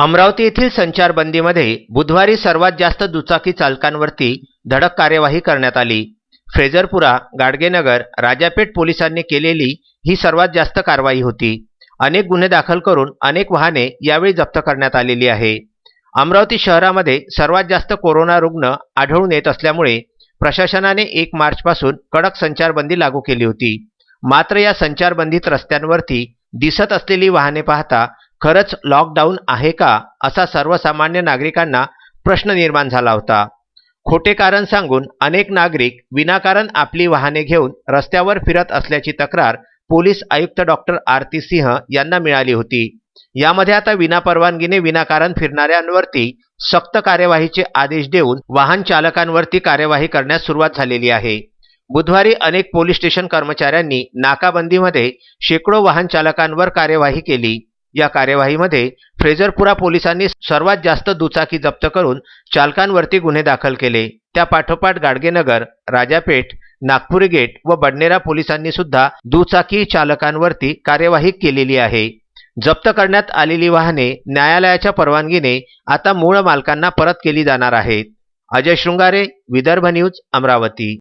अमरावती येथील संचारबंदीमध्ये बुधवारी सर्वात जास्त दुचाकी चालकांवरती धडक कार्यवाही करण्यात आली. फ्रेझरपुरा गाडगेनगर राजापेठ पोलिसांनी केलेली ही सर्वात जास्त कारवाई होती. अनेक गुन्हे दाखल करून अनेक वाहने यावेळी जप्त करण्यात आलेली आहे. अमरावती शहरामध्ये सर्वात जास्त कोरोना रुग्ण आढळून येत असल्यामुळे प्रशासनाने एक मार्चपासून कडक संचारबंदी लागू केली होती. मात्र या संचारबंदीत रस्त्यांवरती दिसत असलेली वाहने पाहता खरंच लॉकडाऊन आहे का असा सर्वसामान्य नागरिकांना प्रश्न निर्माण झाला होता. खोटे कारण सांगून अनेक नागरिक विनाकारण आपली वाहने घेऊन रस्त्यावर फिरत असल्याची तक्रार पोलीस आयुक्त डॉक्टर आरती सिंह यांना मिळाली होती. यामध्ये आता विनापरवानगीने विनाकारण फिरणाऱ्यांवरती सक्त कार्यवाहीचे आदेश देऊन वाहन चालकांवरती कार्यवाही करण्यास सुरुवात झालेली आहे. बुधवारी अनेक पोलीस स्टेशन कर्मचाऱ्यांनी नाकाबंदीमध्ये शेकडो वाहन चालकांवर कार्यवाही केली. या कार्यवाहीमध्ये फ्रेझरपुरा पोलिसांनी सर्वात जास्त दुचाकी जप्त करून चालकांवरती गुन्हे दाखल केले. त्या पाठोपाठ गाडगेनगर राजापेठ नागपुरी गेट व बडनेरा पोलिसांनी सुद्धा दुचाकी चालकांवरती कार्यवाही केलेली आहे. जप्त करण्यात आलेली वाहने न्यायालयाच्या परवानगीने आता मूळ मालकांना परत केली जाणार आहेत. अजय शृंगारे विदर्भ न्यूज अमरावती.